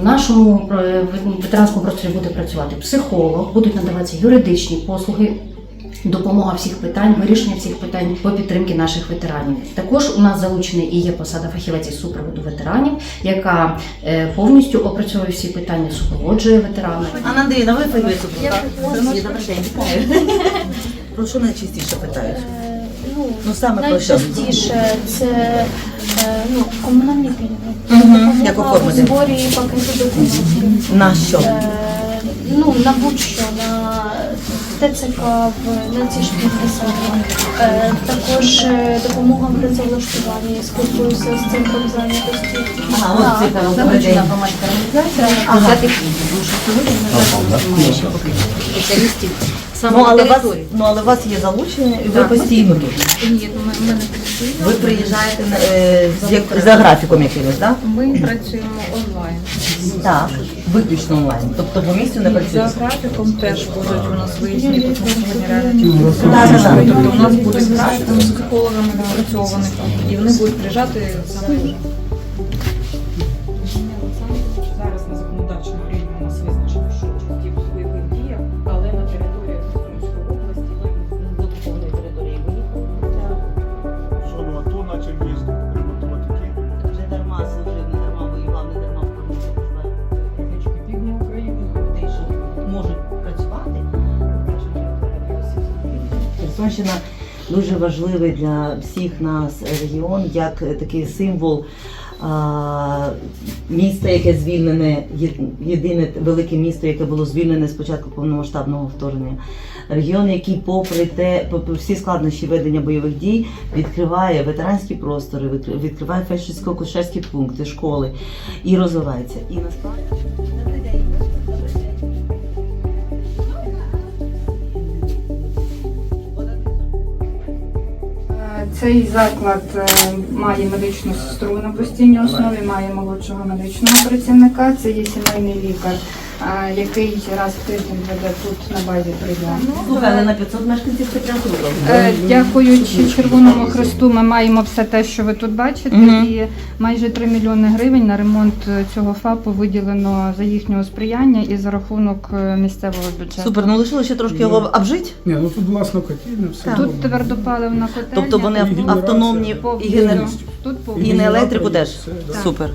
В нашому ветеранському просторі буде працювати психолог, будуть надаватися юридичні послуги, допомога всіх питань, вирішення всіх питань по підтримки наших ветеранів. Також у нас залучений і є посада фахівець із супроводу ветеранів, яка е, повністю опрацьовує всі питання, супроводжує ветеранів. Анна Андріївна, ви фахівець у Добрий день, вітаю. Про що найчастіше питають? Ну, Ну, саме про що? найчастіше це е, ну, комунальні пільги. Угу. Як оформити? зборі пакету документів. На що? Е, ну, на будь-що, на ТЦК, в- на ці ж підписи. Е, також е, допомога в працевлаштуванні, спілкуюся з центром зайнятості. Ага, от Так, цікаво, добрий Залучена громадська організація, Ага. взяти тому що сьогодні ми зараз немає ще поки спеціалістів саме Ну, але на вас, території. ну, але у вас є залучення, і ви Так. постійно тут. Ні, ну, ми, ми не працюємо. Ви приїжджаєте е, з як- за графіком якимось, так? Ми працюємо онлайн. Так, виключно онлайн. Тобто по місцю не За графіком теж будуть у нас виїзні так. Тобто у нас буде графік з психологами відпрацьований, і вони будуть приїжджати саме Херсонщина дуже важливий для всіх нас регіон, як такий символ міста, яке звільнене, єдине велике місто, яке було звільнене з початку повномасштабного вторгнення. Регіон, який, попри те, попри всі складнощі ведення бойових дій, відкриває ветеранські простори, відкри- відкриває фельдшерсько-кушерські пункти, школи і розвивається. І насправді. Цей заклад е, має медичну сестру на постійній основі, має молодшого медичного працівника. Це є сімейний лікар, який раз в тиждень веде тут на базі прийому. Слухай, але на 500 мешканців це прям круто. Е, Дякуючи Червоному Хресту, ми маємо все те, що ви тут бачите, Мгм. і майже 3 мільйони гривень на ремонт е, цього ФАПу виділено за їхнього сприяння і за рахунок е, місцевого бюджету. Супер, ну лишилося ще трошки його обжити. Ні, ну тут власно котельня, все. Так. Тут нормально. твердопаливна котельня. Тобто вони І ав- автономні повністю. і генер... Тут і повністю. на електрику теж. Супер.